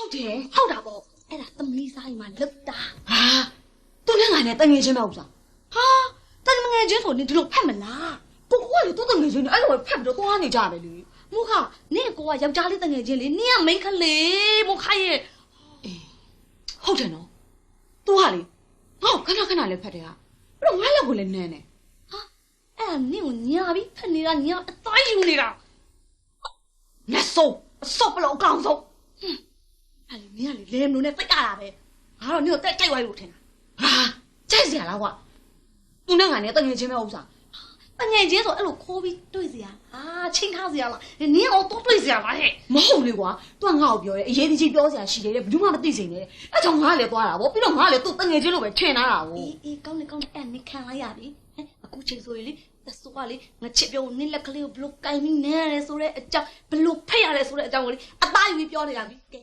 ဟုတ်တယ်ဟုတ်တာပေါ့အဲ့ဒါသမီးဆိုင်မှာလုတ်တာဟာသူနဲ့ငါနဲ့တငယ်ချင်းပဲဥစားဟာတန်ငယ်ချင်းဆိုနေဒီလိုဖက်မလားကိုကလေသူတငယ်ချင်းနဲ့အဲ့လိုပဲဖက်ပြီးတော့သွားနေကြတယ်လေမုခနင့်ကိုကယောက်ျားလေးတငယ်ချင်းလေနင့်ကမိန်းကလေးမုခရဲ့အေးဟုတ်တယ်နော် तू ဟာလေငါ့ကိုခဏခဏလေးဖက်တယ်ဟာအဲ့တော့ငါလက်ကိုလည်းနန်းတယ်ဟာအဲ့ဒါနင့်ကိုညာပြီးဖက်နေတာညာအသားယူနေတာနတ်ဆိုးအစော့ပလောအကောင်ဆုံးအဲ့လေ နင့်ကလေလဲမလို့နဲ့တိတ်ရတာပဲငါတော့နင့်ကိုတက်ကြိုက်သွားလို့ထင်တာဟာကြိုက်စရာလားကွာသူနဲ့ငါနဲ့တငယ်ချင်းပဲဥစားတငယ်ချင်းဆိုအဲ့လိုခိုးပြီးတွေ့စရာအာချင်းထားစရာလားနင့်အောင်တော့တွေ့စရာလားဟဲ့မဟုတ်လေကွာ तू ကငါ့ကိုပြောတယ်အရေးတကြီးပြောစရာရှိတယ်တဲ့ဘယ်သူမှမသိစိမ့်နဲ့အဲ့ကြောင့်ငါလည်းသွားတာဗောပြီးတော့ငါလည်းသူ့တငယ်ချင်းလိုပဲထင်ထားတာဗောအေးအေးကောင်းနေကောင်းနေအဲ့နင့်ခံလိုက်ရပြီဟဲ့အခုချိန်ဆိုရင်လေတဆိုးကလေငါချစ်ပြောနင့်လက်ကလေးကိုဘလို့ကင်ပြီးနေရတယ်ဆိုတဲ့အကြောင်းဘလို့ဖက်ရတယ်ဆိုတဲ့အကြောင်းကိုလေအသားယူပြီးပြောနေတာပြီကဲ